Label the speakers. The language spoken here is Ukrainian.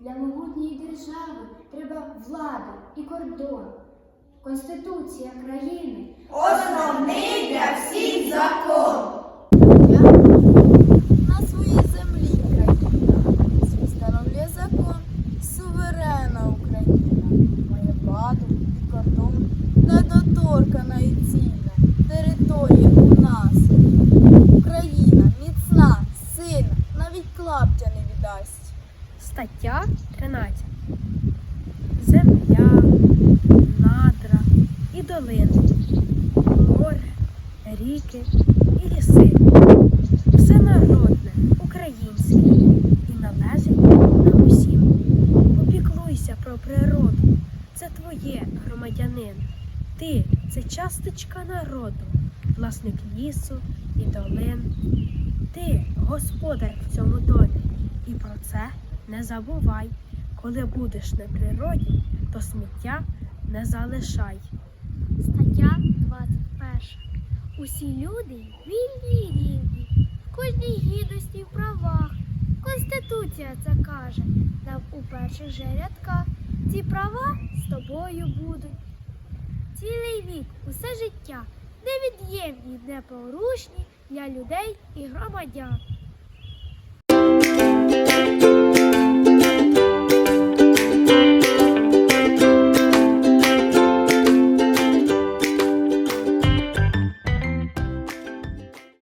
Speaker 1: Для могутньої держави треба влада і кордон. Конституція країни
Speaker 2: Основний для всіх закон.
Speaker 3: На своїй землі країна, свій встановлює закон, суверена Україна, має владу і кордон, недоторкана і цінна, територія у нас. Україна міцна, сильна, навіть клаптя не віддасть.
Speaker 4: Стаття 13. Земля, надра і долини, море, ріки і ліси. Все народне, українське і належить нам усім. Попіклуйся про природу. Це твоє, громадянин. Ти це часточка народу, власник лісу і долин. Ти господар в цьому домі, і про це не забувай. Коли будеш на природі, то сміття не залишай.
Speaker 5: Стаття 21. Усі люди вільні і рівні, в кожній гідності і правах. Конституція це каже нам у перших же рядках. Ці права з тобою будуть. Цілий вік, усе життя, невід'ємні, непорушні для людей і громадян.